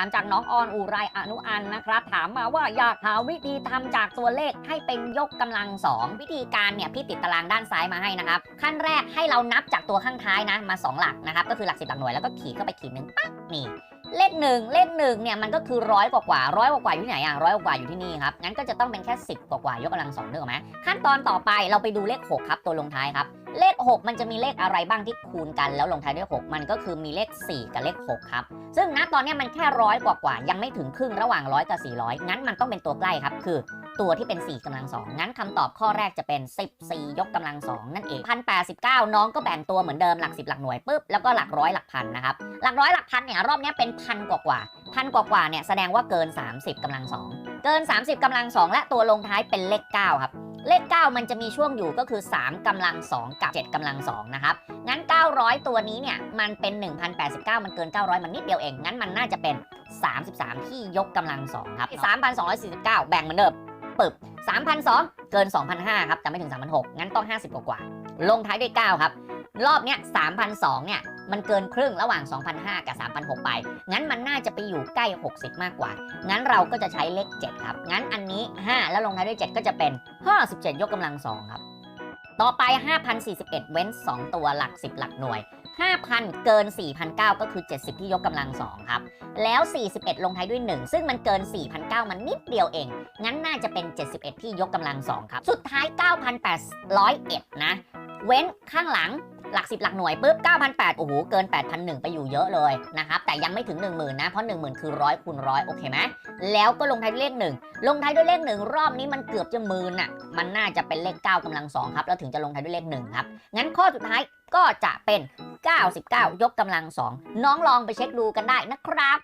ถามจากน้องออนอุไรอนุอันนะครับ ถามมาว่าอยากหาวิธีทำจากตัวเลขให้เป็นยกกำลังสองวิธีการเนี่ยพี่ติดตารางด้านซ้ายมาให้นะครับ ขั้นแรกให้เรานับจากตัวข้างท้ายนะมา 2 หลักนะครับ ก็คือหลักสิบหลักหน่วยแล้วก็ขีดเข้าไปขีดหนึ่งปั๊บนี่ เลขหนึ่งเลขหนึ่งเนี่ยมันก็คือร้อยกว่ากว่าร้อยกว่ากว่าอยู่ที่ไหนอะร้อยกว่ากว่าอยู่ที่นี่ครับงั้นก็จะต้องเป็นแค่ 10 กว่ากว่ายกกำลังสองนึกออกไหมขั้นตอนต่อไปเราไปดูเลข 6 ครับตัวลงท้ายครับเลข 6 มันจะมีเลขอะไรบ้างที่คูณกันแล้วลงท้ายด้วย 6 มันก็คือมีเลข 4 กับเลข 6 ครับ ซึ่งณตอนเนี้ยมันแค่ร้อยกว่ากว่ายังไม่ถึงครึ่งระหว่างร้อยกับ400งั้นมันต้องเป็นตัวใกล้ครับคือ ตัวที่เป็น 4กำลังสองงั้นคำตอบข้อแรกจะเป็น 14 ยกกำลังสองนั่นเอง1,089น้องก็แบ่งตัวเหมือนเดิมหลัก 10 หลักหน่วยปุ๊บแล้วก็หลักร้อยหลักพันนะครับหลักร้อยหลักพันเนี่ยรอบนี้เป็นพันกว่ากว่าพันกว่ากว่าเนี่ยแสดงว่าเกิน 30กำลังสองเกิน 30กำลังสองและตัวลงท้ายเป็นเลข 9 ครับเลข 9 มันจะมีช่วงอยู่ก็คือ 3กำลัง 2 กับ 7กำลัง 2 นะครับ งั้น 900 ตัวนี้เนี่ย มันเป็น 1,089 มันเกิน 900 มันนิดเดียวเอง งั้นมันน่าจะเป็น 33 ที่ยกกำลัง 2 ครับ 3,249 แบ่งเหมือนเดิม ปึบ3,002 เกิน 2,005 ครับ แต่ไม่ถึง 3,006 งั้นต้อง 50 กว่าๆลงท้ายด้วย 9 ครับ รอบเนี้ย3,002 เนี่ย มันเกินครึ่งระหว่าง 2,005 กับ 3,006 ไป งั้นมันน่าจะไปอยู่ใกล้ 60 มากกว่า งั้นเราก็จะใช้เลข 7 ครับ งั้นอันนี้ 5 แล้วลงท้ายด้วย 7 ก็จะเป็น 57 ยกกำลัง 2 ครับ ต่อไป 5,041 เว้น 2 ตัวหลัก 10 หลักหน่วย 5,000 เกิน4,009ก็คือ 70 ที่ยกกำลัง 2 ครับ แล้ว 41 ลงท้ายด้วย 1 ซึ่งมันเกิน4,009มันนิดเดียวเอง งั้นน่าจะเป็น 71 ที่ยกกำลัง 2 ครับ สุดท้าย 9,801 นะ เว้นข้างหลังหลัก 10 หลักหน่วยปุ๊บ9,008โอ้โห เกิน 8,001 ไปอยู่เยอะเลยนะครับ แต่ยังไม่ถึง 10,000 นะ เพราะ 10,000 คือร้อยคูณร้อยโอเคไหมแล้วก็ลงท้ายด้วยเลข 1 ลงท้ายด้วยเลข 1 รอบนี้มันเกือบจะหมื่นน่ะ มันน่าจะเป็นเลข 9กำลัง 2 ครับ แล้วถึงจะลงท้ายด้วยเลข 1 ครับ งั้นข้อสุดท้าย ก็จะเป็น 99 ยกกำลัง2น้องลองไปเช็คดูกันได้นะครับ